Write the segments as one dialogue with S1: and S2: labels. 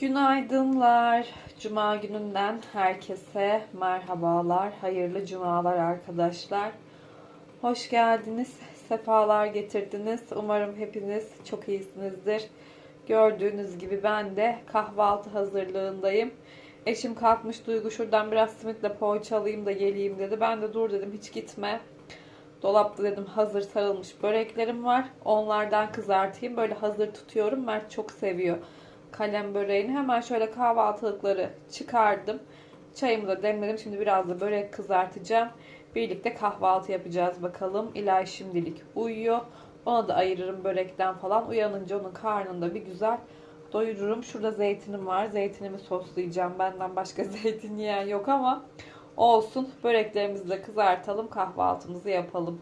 S1: Günaydınlar. Cuma gününden herkese merhabalar. Hayırlı cumalar arkadaşlar. Hoş geldiniz. Sefalar getirdiniz. Umarım hepiniz çok iyisinizdir. Gördüğünüz gibi ben de kahvaltı hazırlığındayım. Eşim kalkmış Duygu şuradan biraz simitle poğaça alayım da geleyim dedi. Ben de dur dedim hiç gitme. Dolapta dedim hazır sarılmış böreklerim var. Onlardan kızartayım. Böyle hazır tutuyorum. Mert çok seviyor kalem böreğini. Hemen şöyle kahvaltılıkları çıkardım. Çayımı da demledim. Şimdi biraz da börek kızartacağım. Birlikte kahvaltı yapacağız bakalım. İlay şimdilik uyuyor. Ona da ayırırım börekten falan. Uyanınca onun karnında bir güzel doyururum. Şurada zeytinim var. Zeytinimi soslayacağım. Benden başka zeytin yiyen yok ama olsun. Böreklerimizi de kızartalım. Kahvaltımızı yapalım.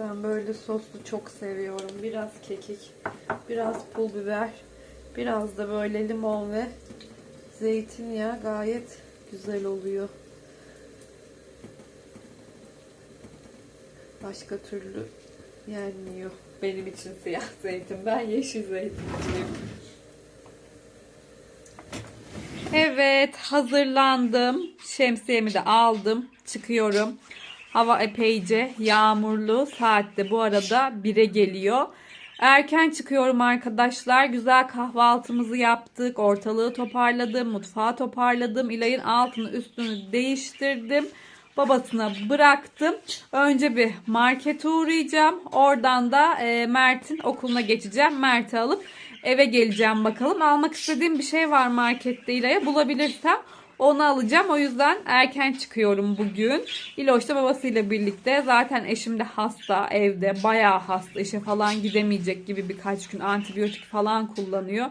S1: Ben böyle soslu çok seviyorum. Biraz kekik, biraz pul biber, biraz da böyle limon ve zeytinyağı gayet güzel oluyor. Başka türlü yenmiyor. Benim için siyah zeytin. Ben yeşil zeytinciyim. Evet hazırlandım. Şemsiyemi de aldım. Çıkıyorum. Hava epeyce yağmurlu. Saatte bu arada 1'e geliyor. Erken çıkıyorum arkadaşlar. Güzel kahvaltımızı yaptık. Ortalığı toparladım. Mutfağı toparladım. İlayın altını üstünü değiştirdim. Babasına bıraktım. Önce bir markete uğrayacağım. Oradan da e, Mert'in okuluna geçeceğim. Mert'i alıp eve geleceğim bakalım. Almak istediğim bir şey var markette İlay'a. Bulabilirsem onu alacağım. O yüzden erken çıkıyorum bugün. İloş da babasıyla birlikte. Zaten eşim de hasta evde. Bayağı hasta. işe falan gidemeyecek gibi birkaç gün antibiyotik falan kullanıyor.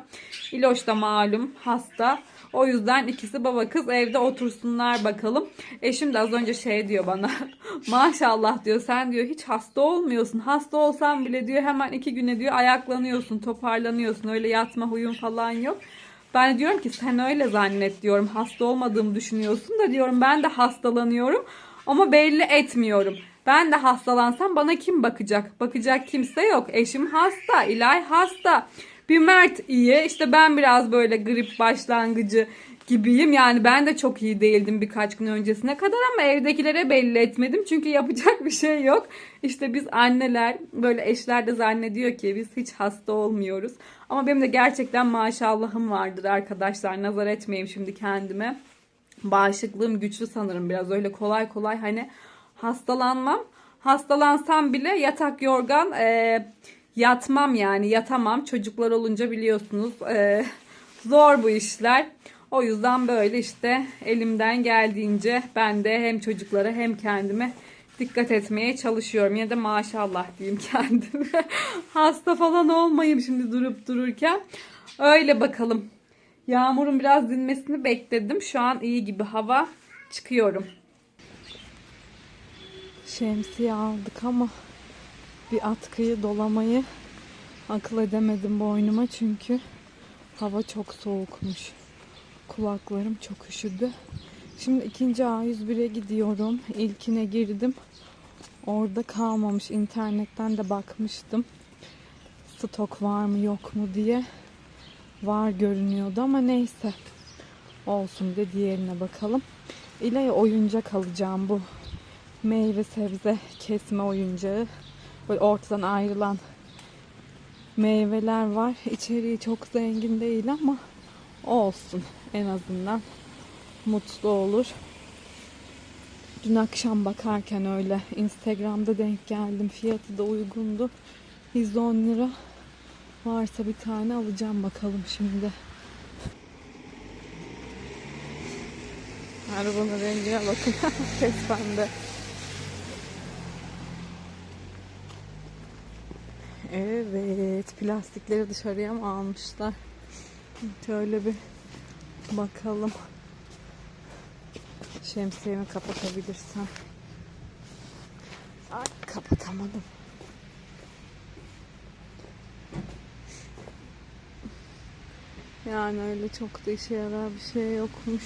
S1: İloş da malum hasta. O yüzden ikisi baba kız evde otursunlar bakalım. Eşim de az önce şey diyor bana. Maşallah diyor sen diyor hiç hasta olmuyorsun. Hasta olsan bile diyor hemen iki güne diyor ayaklanıyorsun, toparlanıyorsun. Öyle yatma huyun falan yok. Ben de diyorum ki sen öyle zannet diyorum. Hasta olmadığımı düşünüyorsun da diyorum ben de hastalanıyorum ama belli etmiyorum. Ben de hastalansam bana kim bakacak? Bakacak kimse yok. Eşim hasta, İlay hasta. Bir Mert iyi. İşte ben biraz böyle grip başlangıcı gibiyim. Yani ben de çok iyi değildim birkaç gün öncesine kadar ama evdekilere belli etmedim. Çünkü yapacak bir şey yok. İşte biz anneler böyle eşler de zannediyor ki biz hiç hasta olmuyoruz. Ama benim de gerçekten maşallahım vardır arkadaşlar. Nazar etmeyeyim şimdi kendime. Bağışıklığım güçlü sanırım biraz. Öyle kolay kolay hani hastalanmam. Hastalansam bile yatak yorgan e, yatmam yani yatamam. Çocuklar olunca biliyorsunuz e, zor bu işler. O yüzden böyle işte elimden geldiğince ben de hem çocuklara hem kendime dikkat etmeye çalışıyorum. Yine de maşallah diyeyim kendime. Hasta falan olmayayım şimdi durup dururken. Öyle bakalım. Yağmurun biraz dinmesini bekledim. Şu an iyi gibi hava. Çıkıyorum. Şemsiye aldık ama bir atkıyı dolamayı akıl edemedim boynuma çünkü hava çok soğukmuş. Kulaklarım çok üşüdü. Şimdi ikinci A101'e gidiyorum. İlkine girdim. Orada kalmamış. İnternetten de bakmıştım. Stok var mı yok mu diye. Var görünüyordu ama neyse. Olsun de diğerine bakalım. İlaya oyuncak alacağım bu. Meyve sebze kesme oyuncağı. Böyle ortadan ayrılan meyveler var. İçeriği çok zengin değil ama olsun en azından mutlu olur. Dün akşam bakarken öyle Instagram'da denk geldim. Fiyatı da uygundu. 110 lira. Varsa bir tane alacağım bakalım şimdi. Arabanın rengine bakın. Kes bende. Evet. Plastikleri dışarıya mı almışlar? Şöyle bir bakalım. Şemsiyemi kapatabilirsem. Ay kapatamadım. Yani öyle çok da işe yarar bir şey yokmuş.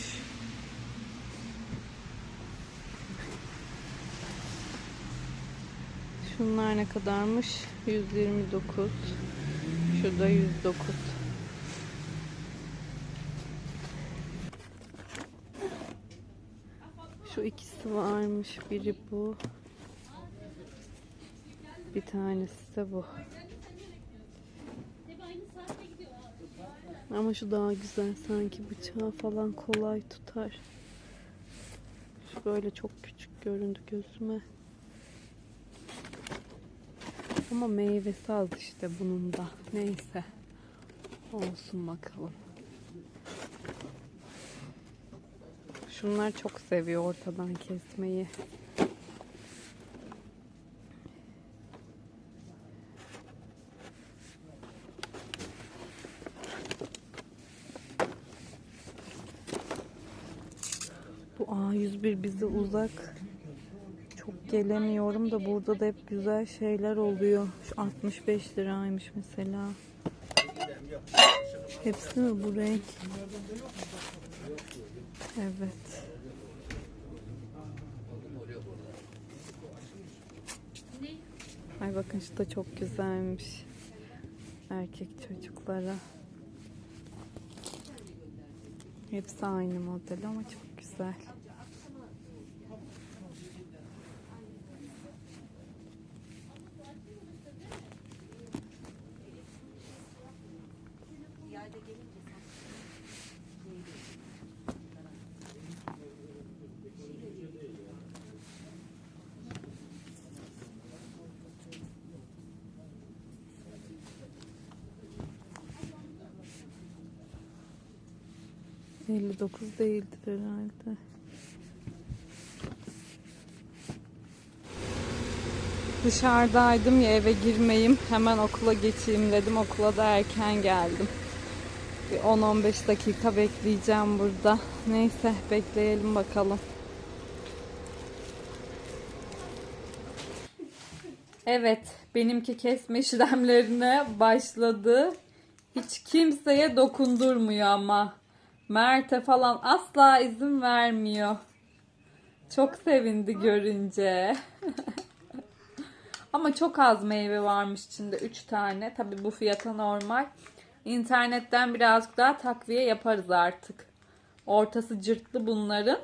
S1: Şunlar ne kadarmış? 129. Şu da 109. Şu ikisi varmış. Biri bu. Bir tanesi de bu. Ama şu daha güzel sanki bıçağı falan kolay tutar. Şu böyle çok küçük göründü gözüme. Ama meyvesi az işte bunun da. Neyse. Olsun bakalım. Şunlar çok seviyor ortadan kesmeyi. Bu A101 bize uzak. Çok gelemiyorum da burada da hep güzel şeyler oluyor. Şu 65 liraymış mesela. Hepsi mi bu renk? Evet. Ay bakın şu da çok güzelmiş. Erkek çocuklara. Hepsi aynı model ama çok güzel. Elli dokuz değildir herhalde. Dışarıdaydım ya eve girmeyeyim. Hemen okula geçeyim dedim. Okula da erken geldim. Bir 10-15 dakika bekleyeceğim burada. Neyse bekleyelim bakalım. Evet, benimki kesme işlemlerine başladı. Hiç kimseye dokundurmuyor ama. Mert'e falan asla izin vermiyor. Çok sevindi görünce. Ama çok az meyve varmış içinde. 3 tane. Tabi bu fiyata normal. İnternetten birazcık daha takviye yaparız artık. Ortası cırtlı bunların.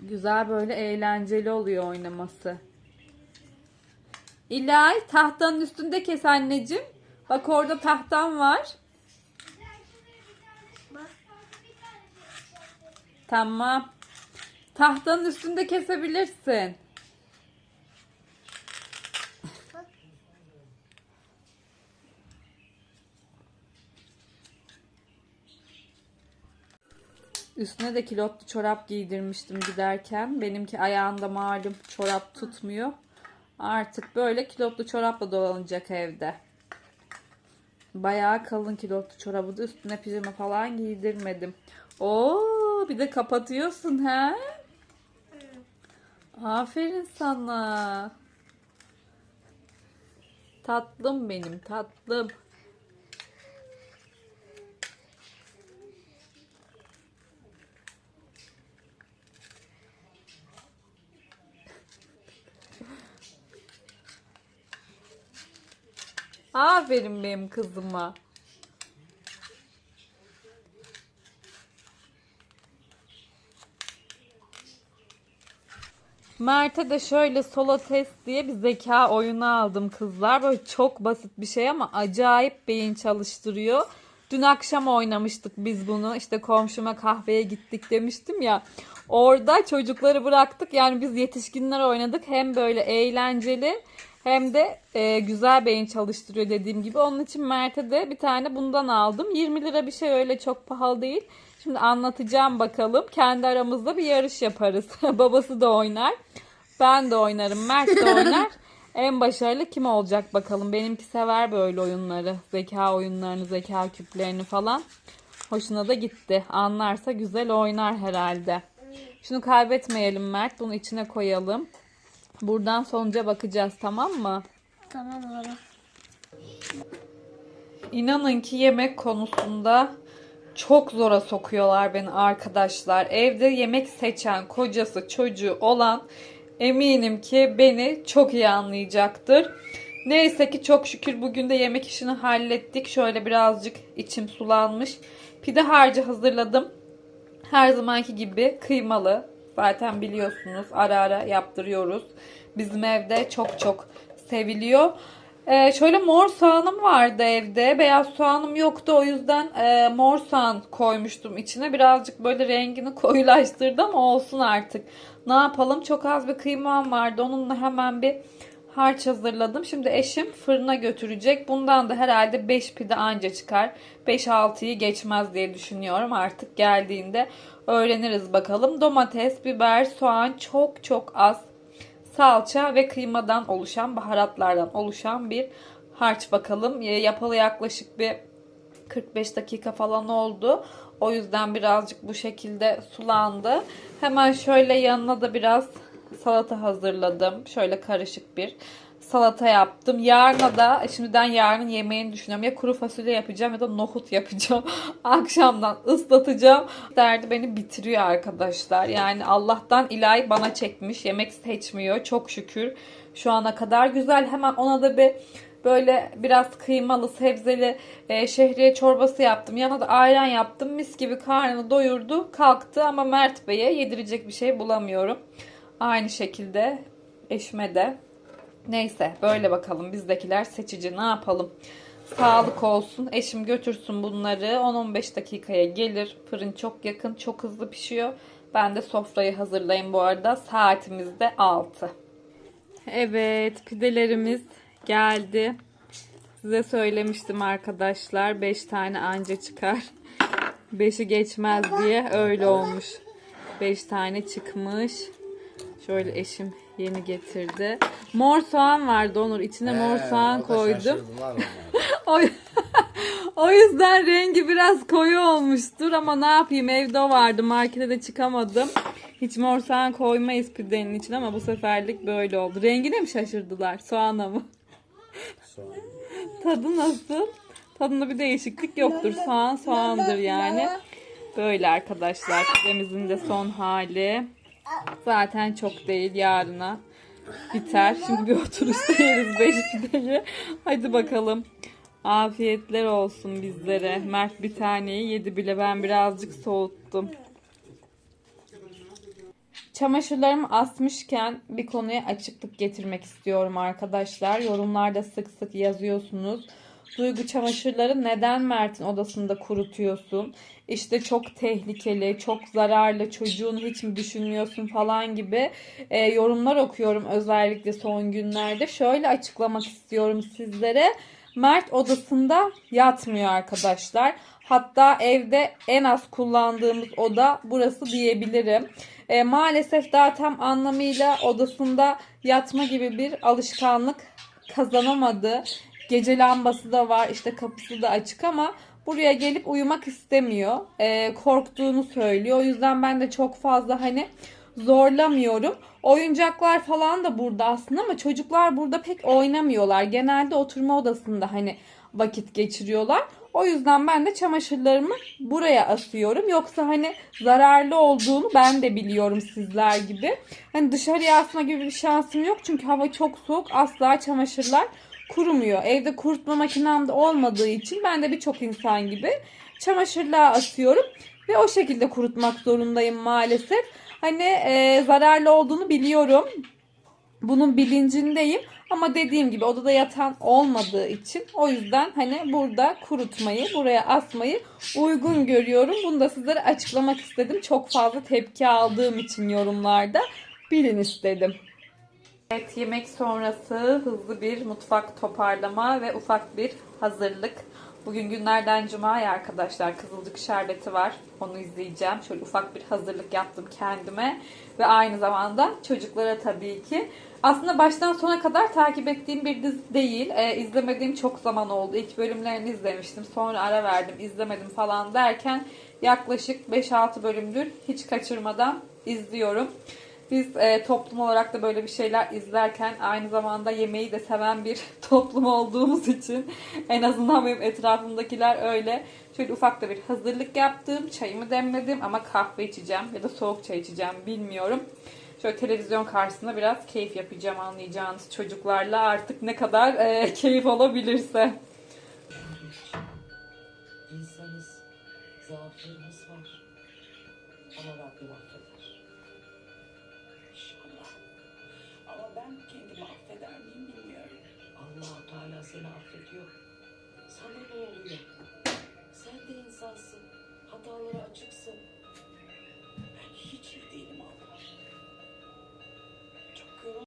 S1: Güzel böyle eğlenceli oluyor oynaması. İlay tahtanın üstünde kes anneciğim. Bak orada tahtan var. Tamam. Tahtanın üstünde kesebilirsin. Üstüne de kilotlu çorap giydirmiştim giderken. Benimki ayağında malum çorap tutmuyor. Artık böyle kilotlu çorapla dolanacak evde. Bayağı kalın kilotlu çorabı da üstüne pijama falan giydirmedim. Oo, bir de kapatıyorsun he? Aferin sana. Tatlım benim tatlım. Aferin benim kızıma. Mert'e de şöyle solo test diye bir zeka oyunu aldım kızlar. Böyle çok basit bir şey ama acayip beyin çalıştırıyor. Dün akşam oynamıştık biz bunu. İşte komşuma kahveye gittik demiştim ya. Orada çocukları bıraktık. Yani biz yetişkinler oynadık. Hem böyle eğlenceli hem de e, güzel beyin çalıştırıyor dediğim gibi. Onun için Mert'e de bir tane bundan aldım. 20 lira bir şey öyle çok pahalı değil. Şimdi anlatacağım bakalım. Kendi aramızda bir yarış yaparız. Babası da oynar. Ben de oynarım. Mert de oynar. En başarılı kim olacak bakalım. Benimki sever böyle oyunları. Zeka oyunlarını, zeka küplerini falan. Hoşuna da gitti. Anlarsa güzel oynar herhalde. Şunu kaybetmeyelim Mert. Bunu içine koyalım. Buradan sonuca bakacağız tamam mı?
S2: Tamam oğlum.
S1: İnanın ki yemek konusunda çok zora sokuyorlar beni arkadaşlar. Evde yemek seçen kocası çocuğu olan eminim ki beni çok iyi anlayacaktır. Neyse ki çok şükür bugün de yemek işini hallettik. Şöyle birazcık içim sulanmış. Pide harcı hazırladım. Her zamanki gibi kıymalı. Zaten biliyorsunuz ara ara yaptırıyoruz. Bizim evde çok çok seviliyor. Ee, şöyle mor soğanım vardı evde. Beyaz soğanım yoktu. O yüzden e, mor soğan koymuştum içine. Birazcık böyle rengini koyulaştırdı ama olsun artık. Ne yapalım? Çok az bir kıymam vardı. Onunla hemen bir harç hazırladım. Şimdi eşim fırına götürecek. Bundan da herhalde 5 pide anca çıkar. 5-6'yı geçmez diye düşünüyorum. Artık geldiğinde öğreniriz bakalım. Domates, biber, soğan çok çok az salça ve kıymadan oluşan, baharatlardan oluşan bir harç bakalım. Yapalı yaklaşık bir 45 dakika falan oldu. O yüzden birazcık bu şekilde sulandı. Hemen şöyle yanına da biraz salata hazırladım. Şöyle karışık bir salata yaptım. Yarına da şimdiden yarın yemeğini düşünüyorum. Ya kuru fasulye yapacağım ya da nohut yapacağım. Akşamdan ıslatacağım. Derdi beni bitiriyor arkadaşlar. Yani Allah'tan ilahi bana çekmiş. Yemek seçmiyor. Çok şükür. Şu ana kadar güzel. Hemen ona da bir böyle biraz kıymalı, sebzeli e, şehriye çorbası yaptım. Yanına da ayran yaptım. Mis gibi karnını doyurdu. Kalktı ama Mert Bey'e yedirecek bir şey bulamıyorum. Aynı şekilde eşime de. Neyse böyle bakalım bizdekiler seçici ne yapalım. Sağlık olsun. Eşim götürsün bunları. 10-15 dakikaya gelir. Fırın çok yakın. Çok hızlı pişiyor. Ben de sofrayı hazırlayayım bu arada. Saatimiz de 6. Evet pidelerimiz geldi. Size söylemiştim arkadaşlar. 5 tane anca çıkar. 5'i geçmez diye öyle olmuş. 5 tane çıkmış. Şöyle eşim yeni getirdi. Mor soğan vardı Onur. İçine mor soğan koydum. O, o yüzden rengi biraz koyu olmuştur ama ne yapayım evde o vardı markete de çıkamadım. Hiç mor soğan koymayız pidenin için ama bu seferlik böyle oldu. Rengine mi şaşırdılar soğana mı?
S2: Soğan.
S1: Tadı nasıl? Tadında bir değişiklik yoktur. Soğan soğandır yani. Böyle arkadaşlar pidemizin de son hali. Zaten çok değil yarına biter. Şimdi bir oturuşta yeriz 5 pideyi. Hadi bakalım. Afiyetler olsun bizlere. Mert bir taneyi yedi bile ben birazcık soğuttum. Çamaşırlarımı asmışken bir konuya açıklık getirmek istiyorum arkadaşlar. Yorumlarda sık sık yazıyorsunuz. Duygu çamaşırları neden Mert'in odasında kurutuyorsun? İşte çok tehlikeli, çok zararlı, çocuğunu hiç mi düşünmüyorsun falan gibi e, yorumlar okuyorum özellikle son günlerde. Şöyle açıklamak istiyorum sizlere. Mert odasında yatmıyor arkadaşlar. Hatta evde en az kullandığımız oda burası diyebilirim. E, maalesef daha tam anlamıyla odasında yatma gibi bir alışkanlık kazanamadı. Gece lambası da var işte kapısı da açık ama buraya gelip uyumak istemiyor. E, korktuğunu söylüyor. O yüzden ben de çok fazla hani zorlamıyorum. Oyuncaklar falan da burada aslında ama çocuklar burada pek oynamıyorlar. Genelde oturma odasında hani vakit geçiriyorlar. O yüzden ben de çamaşırlarımı buraya asıyorum. Yoksa hani zararlı olduğunu ben de biliyorum sizler gibi. Hani dışarıya asma gibi bir şansım yok. Çünkü hava çok soğuk. Asla çamaşırlar kurumuyor. Evde kurutma makinem de olmadığı için ben de birçok insan gibi çamaşırlığa asıyorum. Ve o şekilde kurutmak zorundayım maalesef. Hani e, zararlı olduğunu biliyorum. Bunun bilincindeyim. Ama dediğim gibi odada yatan olmadığı için o yüzden hani burada kurutmayı, buraya asmayı uygun görüyorum. Bunu da sizlere açıklamak istedim. Çok fazla tepki aldığım için yorumlarda bilin istedim. Evet yemek sonrası hızlı bir mutfak toparlama ve ufak bir hazırlık. Bugün günlerden cuma ya arkadaşlar kızılcık şerbeti var. Onu izleyeceğim. Şöyle ufak bir hazırlık yaptım kendime. Ve aynı zamanda çocuklara tabii ki. Aslında baştan sona kadar takip ettiğim bir dizi değil. Ee, izlemediğim çok zaman oldu. İlk bölümlerini izlemiştim. Sonra ara verdim. izlemedim falan derken yaklaşık 5-6 bölümdür hiç kaçırmadan izliyorum. Biz e, toplum olarak da böyle bir şeyler izlerken aynı zamanda yemeği de seven bir toplum olduğumuz için en azından benim etrafımdakiler öyle. Şöyle ufak da bir hazırlık yaptım. Çayımı demledim ama kahve içeceğim ya da soğuk çay içeceğim bilmiyorum. Şöyle televizyon karşısında biraz keyif yapacağım anlayacağınız çocuklarla artık ne kadar e, keyif olabilirse.
S2: İnsanız, zaaflarımız var. Ama Rabbim affeder. seni affediyor. Sana ne oluyor?